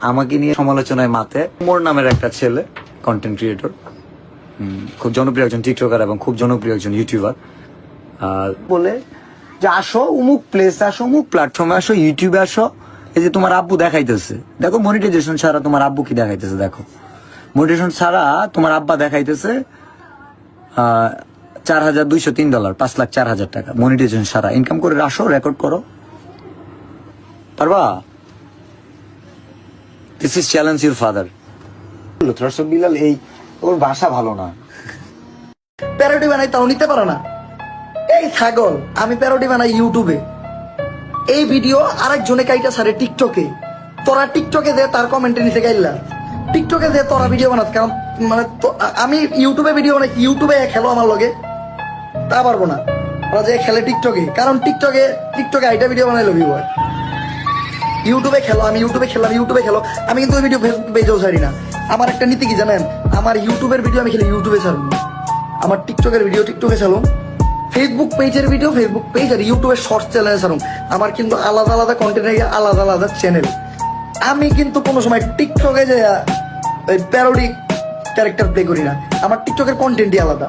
আমাকে নিয়ে সমালোচনায় মাতে। মোর নামের একটা ছেলে কন্টেন্ট ক্রিয়েটর খুব জনপ্রিয় একজন টিকটকার এবং খুব জনপ্রিয় একজন ইউটিউবার বলে যে, আসো উমুক প্লেস আসো উমুক প্ল্যাটফর্মে আসো ইউটিউবে আসো। এই যে তোমার আব্বু দেখাইতেছে। দেখো মনিটাইজেশন ছাড়া তোমার আব্বু কি দেখাইতেছে, দেখো। মনিটাইজেশন ছাড়া তোমার আব্বা দেখাইতেছে চার হাজার দুইশো তিন ডলার পাঁচ লাখ চার হাজার টাকা। মনিটাইজেশন ছাড়া ইনকাম করে, আসো রেকর্ড করো। পারবা? This is challenge your father Bilal এই ওর ভাষা ভালো না। প্যারোডি বানাই তাও নিতে পারো না। এই ছাগল, আমি প্যারোডি বানাই ইউটিউবে এই ভিডিও আরেকজনে কাইটা সারে টিকটকে তোরা টিকটকে দে, তার কমেন্টে নিচে গাইলা টিকটকে দে, তোরা ভিডিও বানাত কারণ মানে আমি ইউটিউবে ভিডিও বানাই ইউটিউবে খেলো আমার লগে। তা পারব না। ওরা যে খেলে টিকটকে কারণ টিকটকে টিকটকে আইটা ভিডিও বানাই লবি বয় ইউটিউবে খেলো, আমি ইউটিউবে খেললাম, ইউটিউবে খেলো। আমি কিন্তু ওই ভিডিও ফেসবুক পেজেও ছাড়ি না। আমার একটা নীতি কি জানেন? আমার ইউটিউবের ভিডিও আমি খেলে ইউটিউবে ছাড়ব আমার টিকটকের ভিডিও টিকটকে ছাড়ুন ফেসবুক পেজের ভিডিও ফেসবুক পেজ আর ইউটিউবের শর্টস চ্যানেলে ছাড়ুন আমার কিন্তু আলাদা আলাদা কন্টেন্ট হয়ে আলাদা আলাদা চ্যানেল আমি কিন্তু কোনো সময় টিকটকে যে ওই প্যারোডি ক্যারেক্টার প্লে করি না। আমার টিকটকের কন্টেন্টই আলাদা।